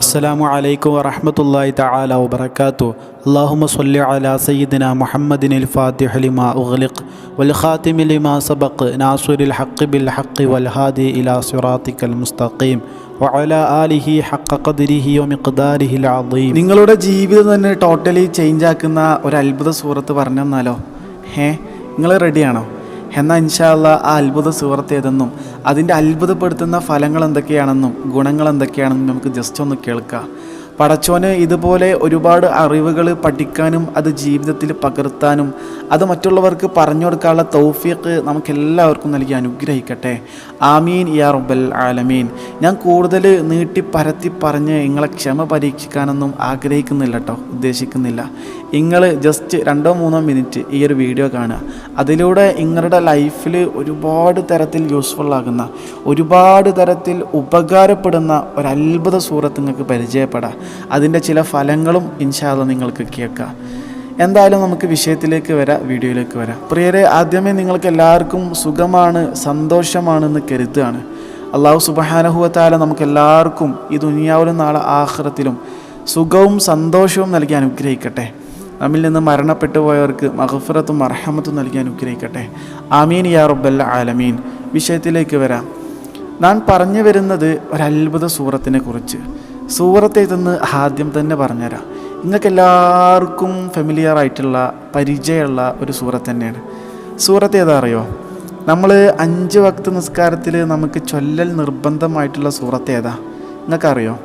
അസ്സാം വലൈക്കും വറഹമത്തല്ലാഹി തആല വാത്തു അള്ളാഹുമ സല്ലി അലാ സയ്യിദിന മുഹമ്മദിൻ അൽ ഫാത്തിഹ ലിമാ ഉഗ്ലിഖ് വൽ ഖാതിമി ലിമാ സബഖ് നാസുരിൽ ഹഖ് ബിൽ ഹഖ് വൽ ഹാദി ഇലാ മുസ്തഖീം വഅല ആലിഹി ഹഖ ഖദ്രിഹി വമിഖ്ദാരിഹി അൽ അദീം. നിങ്ങളുടെ ജീവിതം തന്നെ ടോട്ടലി ചേഞ്ച് ആക്കുന്ന ഒരു അത്ഭുത സൂറത്ത് പറഞ്ഞു തന്നാലോ ഹേ നിങ്ങൾ റെഡിയാണോ എന്നാൽ ഇൻഷാല്ല ആ അത്ഭുത സുഹൃത്ത് ഏതെന്നും അതിന്റെ അത്ഭുതപ്പെടുത്തുന്ന ഫലങ്ങൾ എന്തൊക്കെയാണെന്നും ഗുണങ്ങൾ എന്തൊക്കെയാണെന്നും നമുക്ക് ജസ്റ്റ് ഒന്ന് കേൾക്കാം. പടച്ചോന് ഇതുപോലെ ഒരുപാട് അറിവുകൾ പഠിക്കാനും അത് ജീവിതത്തിൽ പകർത്താനും അത് മറ്റുള്ളവർക്ക് പറഞ്ഞു കൊടുക്കാനുള്ള തൗഫീഖ് നമുക്കെല്ലാവർക്കും നൽകി അനുഗ്രഹിക്കട്ടെ. ആമീൻ യാ റബ്ബൽ ആലമീൻ. ഞാൻ കൂടുതൽ നീട്ടി പരത്തി പറഞ്ഞ് നിങ്ങളെ ക്ഷമ പരീക്ഷിക്കാനൊന്നും ആഗ്രഹിക്കുന്നില്ല കേട്ടോ ഉദ്ദേശിക്കുന്നില്ല. നിങ്ങൾ ജസ്റ്റ് രണ്ടോ മൂന്നോ മിനിറ്റ് ഈ ഒരു വീഡിയോ കാണുക. അതിലൂടെ നിങ്ങളുടെ ലൈഫിൽ ഒരുപാട് തരത്തിൽ യൂസ്ഫുൾ ആകുന്ന ഒരുപാട് തരത്തിൽ ഉപകാരപ്പെടുന്ന ഒരു അത്ഭുത സൂറത്ത് നിങ്ങൾക്ക് പരിചയപ്പെടാം. അതിന്റെ ചില ഫലങ്ങളും ഇൻഷാല്ല നിങ്ങൾക്ക് കേൾക്കാം. എന്തായാലും നമുക്ക് വിഷയത്തിലേക്ക് വരാം വീഡിയോയിലേക്ക് വരാം. പ്രിയരെ ആദ്യമേ നിങ്ങൾക്ക് എല്ലാവർക്കും സുഖമാണ് സന്തോഷമാണെന്ന് കരുതുകയാണ്. അള്ളാഹു സുബഹാനഹുവത്താല നമുക്ക് എല്ലാവർക്കും ഈ ദുനിയാവിലും നാളെ ആഹ്റത്തിലും സുഖവും സന്തോഷവും നൽകി അനുഗ്രഹിക്കട്ടെ. നമ്മിൽ നിന്ന് മരണപ്പെട്ടു പോയവർക്ക് മഹഫറത്തും അർഹമത്തും നൽകി അനുഗ്രഹിക്കട്ടെ. ആമീൻ യാ റബ്ബൽ ആലമീൻ. വിഷയത്തിലേക്ക് വരാം. ഞാൻ പറഞ്ഞു വരുന്നത് ഒരത്ഭുത സൂറത്തിനെ കുറിച്ച്. സൂറത്തെ ഇതെന്ന് ആദ്യം തന്നെ പറഞ്ഞുതരാം. നിങ്ങൾക്ക് എല്ലാവർക്കും ഫെമിലിയർ ആയിട്ടുള്ള പരിചയമുള്ള ഒരു സൂറത്ത് തന്നെയാണ്. സൂറത്ത് ഏതാ അറിയോ? നമ്മൾ അഞ്ച് വക്ത നിസ്കാരത്തിൽ നമുക്ക് ചൊല്ലൽ നിർബന്ധമായിട്ടുള്ള സൂറത്ത് ഏതാ? നിങ്ങൾക്കറിയോ?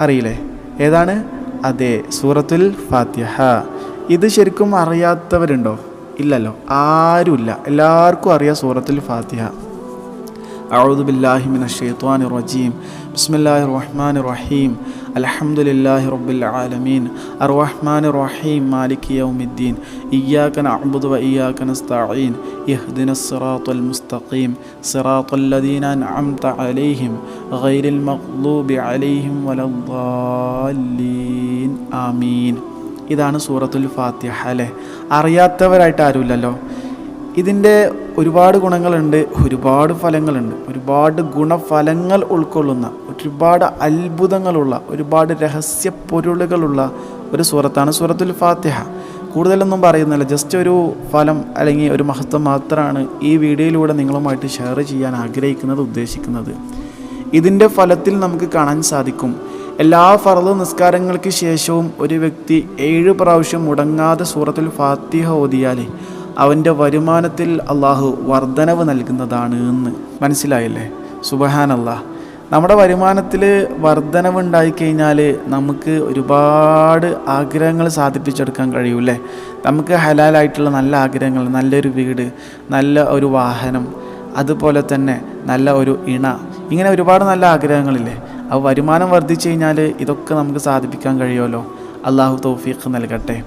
അറിയില്ലേ? ഏതാണ്? അതെ സൂറത്തുൽ ഫാത്തിഹ. ഇത് ശരിക്കും അറിയാത്തവരുണ്ടോ ഇല്ലല്ലോ ആരുമില്ല എല്ലാവർക്കും അറിയാം സൂറത്തുൽ ഫാത്തിഹ أعوذ بالله من الشيطان الرجيم بسم الله الرحمن الرحيم الحمد لله رب العالمين الرحمن الرحيم مالك يوم الدين إياك نعبد وإياك نستعين اهدنا الصراط المستقيم صراط الذين أنعمت عليهم غير المغضوب عليهم ولا الضالين آمين ഇതാണ് സൂറത്തുൽ ഫാത്തിഹ അല്ലേ? അറിയാത്തവരായിട്ട് ആരുമില്ലല്ലോ. ഇതിന്റെ ഒരുപാട് ഗുണങ്ങളുണ്ട് ഒരുപാട് ഫലങ്ങളുണ്ട്. ഒരുപാട് ഗുണഫലങ്ങൾ ഉൾക്കൊള്ളുന്ന ഒരുപാട് അത്ഭുതങ്ങളുള്ള ഒരുപാട് രഹസ്യ പൊരുളുകളുള്ള ഒരു സൂറത്താണ് സൂറത്തുൽ ഫാത്തിഹ. കൂടുതലൊന്നും പറയുന്നില്ല ജസ്റ്റ് ഒരു ഫലം അല്ലെങ്കിൽ ഒരു മഹത്വം മാത്രമാണ് ഈ വീഡിയോയിലൂടെ നിങ്ങളുമായിട്ട് ഷെയർ ചെയ്യാൻ ആഗ്രഹിക്കുന്നത് ഉദ്ദേശിക്കുന്നത്. ഇതിന്റെ ഫലത്തിൽ നമുക്ക് കാണാൻ സാധിക്കും. എല്ലാ ഫറദ് നിസ്കാരങ്ങൾക്ക് ശേഷവും ഒരു വ്യക്തി ഏഴ് പ്രാവശ്യം മുടങ്ങാതെ സൂറത്തുൽ ഫാത്തിഹ ഓതിയാൽ അവന്റെ വരുമാനത്തിൽ അള്ളാഹു വർധനവ് നൽകുന്നതാണ് എന്ന്. മനസ്സിലായില്ലേ? സുബഹാനല്ല. നമ്മുടെ വരുമാനത്തിൽ വർധനവ് ഉണ്ടായിക്കഴിഞ്ഞാൽ നമുക്ക് ഒരുപാട് ആഗ്രഹങ്ങൾ സാധിപ്പിച്ചെടുക്കാൻ കഴിയൂലേ നമുക്ക് ഹലാലായിട്ടുള്ള നല്ല ആഗ്രഹങ്ങൾ നല്ലൊരു വീട് നല്ല ഒരു വാഹനം അതുപോലെ തന്നെ നല്ല ഒരു ഇണ ഇങ്ങനെ ഒരുപാട് നല്ല ആഗ്രഹങ്ങളില്ലേ? ആ വരുമാനം വർദ്ധിച്ചു കഴിഞ്ഞാൽ ഇതൊക്കെ നമുക്ക് സാധിപ്പിക്കാൻ കഴിയുമല്ലോ. അള്ളാഹു തൗഫീഖ് നൽകട്ടെ.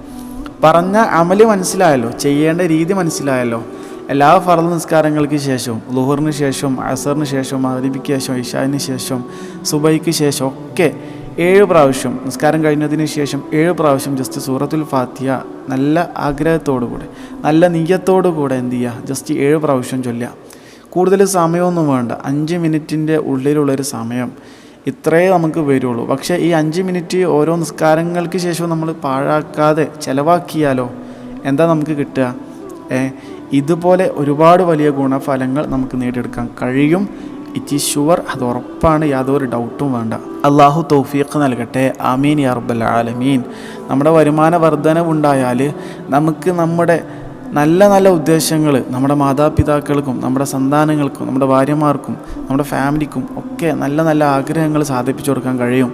പറഞ്ഞ അമൽ മനസ്സിലായല്ലോ ചെയ്യേണ്ട രീതി മനസ്സിലായല്ലോ. എല്ലാ ഫറദ് നിസ്കാരങ്ങൾക്ക് ശേഷവും ലുഹറിന് ശേഷവും അസറിന് ശേഷവും മഹരിബിക്ക് ശേഷം ഇഷാന് ശേഷം സുബൈക്ക് ശേഷം ഒക്കെ ഏഴ് പ്രാവശ്യം നിസ്കാരം കഴിഞ്ഞതിന് ശേഷം ഏഴ് പ്രാവശ്യം ജസ്റ്റ് സൂറത്തുൽ ഫാത്തിയ നല്ല ആഗ്രഹത്തോടു കൂടെ നല്ല നീയത്തോടു കൂടെ എന്ത് ചെയ്യുക? ജസ്റ്റ് ഏഴ് പ്രാവശ്യം ചൊല്ലുക. കൂടുതൽ സമയമൊന്നും വേണ്ട. അഞ്ച് മിനിറ്റിന്റെ ഉള്ളിലുള്ളൊരു സമയം. ഇത്രയേ നമുക്ക് വരുള്ളൂ. പക്ഷേ ഈ അഞ്ച് മിനിറ്റ് ഓരോ നിസ്കാരങ്ങൾക്ക് ശേഷവും നമ്മൾ പാഴാക്കാതെ ചിലവാക്കിയാലോ? എന്താ നമുക്ക് കിട്ടുക? ഇതുപോലെ ഒരുപാട് വലിയ ഗുണഫലങ്ങൾ നമുക്ക് നേടിയെടുക്കാൻ കഴിയും. ഇറ്റ് ഈസ് ഷുവർ അത് ഉറപ്പാണ്. യാതൊരു ഡൗട്ടും വേണ്ട. അള്ളാഹു തൗഫീഖ് നൽകട്ടെ. ആമീൻ യാ റബ്ബൽ ആലമീൻ. നമ്മുടെ വരുമാന വർധനവുണ്ടായാൽ നമുക്ക് നമ്മുടെ നല്ല നല്ല ഉദ്ദേശങ്ങൾ നമ്മുടെ മാതാപിതാക്കൾക്കും നമ്മുടെ സന്താനങ്ങൾക്കും നമ്മുടെ ഭാര്യമാർക്കും നമ്മുടെ ഫാമിലിക്കും ഒക്കെ നല്ല നല്ല ആഗ്രഹങ്ങൾ സാധിപ്പിച്ചു കൊടുക്കാൻ കഴിയും.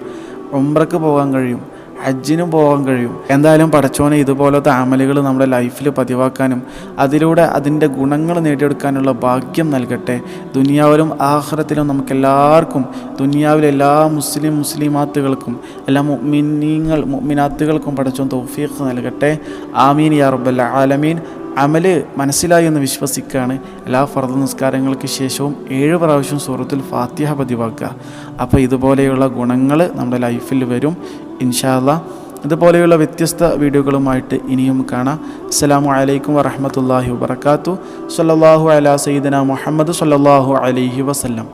ഒമ്പ്രക്ക് പോകാൻ കഴിയും ഹജ്ജിനും പോകാൻ കഴിയും. എന്തായാലും പടച്ചോനെ ഇതുപോലത്തെ ആമലുകൾ നമ്മുടെ ലൈഫിൽ പതിവാക്കാനും അതിലൂടെ അതിന്റെ ഗുണങ്ങൾ നേടിയെടുക്കാനുള്ള ഭാഗ്യം നൽകട്ടെ. ദുനിയാവിലും ആഹ്റത്തിലും നമുക്കെല്ലാവർക്കും ദുനിയാവിലെ എല്ലാ മുസ്ലിം മുസ്ലിമാത്തുകൾക്കും എല്ലാ മുഗ്മിനീങ്ങൾ മുഗ്മിനാത്തുകൾക്കും പടച്ചോൻ തൗഫീഖ് നൽകട്ടെ. ആമീൻ യാ റബ്ബൽ ആലമീൻ. അമൽ മനസ്സിലായി എന്ന് വിശ്വസിക്കുകയാണ് എല്ലാ ഫർദ് നിസ്കാരങ്ങൾക്ക് ശേഷവും ഏഴ് പ്രാവശ്യം സൂറത്തുൽ ഫാത്തിഹ പതിവാക്കുക. അപ്പോൾ ഇതുപോലെയുള്ള ഗുണങ്ങൾ നമ്മുടെ ലൈഫിൽ വരും. ഇൻഷാല്ല ഇതുപോലെയുള്ള വ്യത്യസ്ത വീഡിയോകളുമായിട്ട് ഇനിയും കാണാം. അസ്സാം വലൈക്കും വറഹമത്തല്ലാഹി വബർക്കാത്തു സല്ലല്ലാഹു അലാ സയ്യിദന മുഹമ്മദ് സല്ലാഹു അലൈഹി വസല്ലം.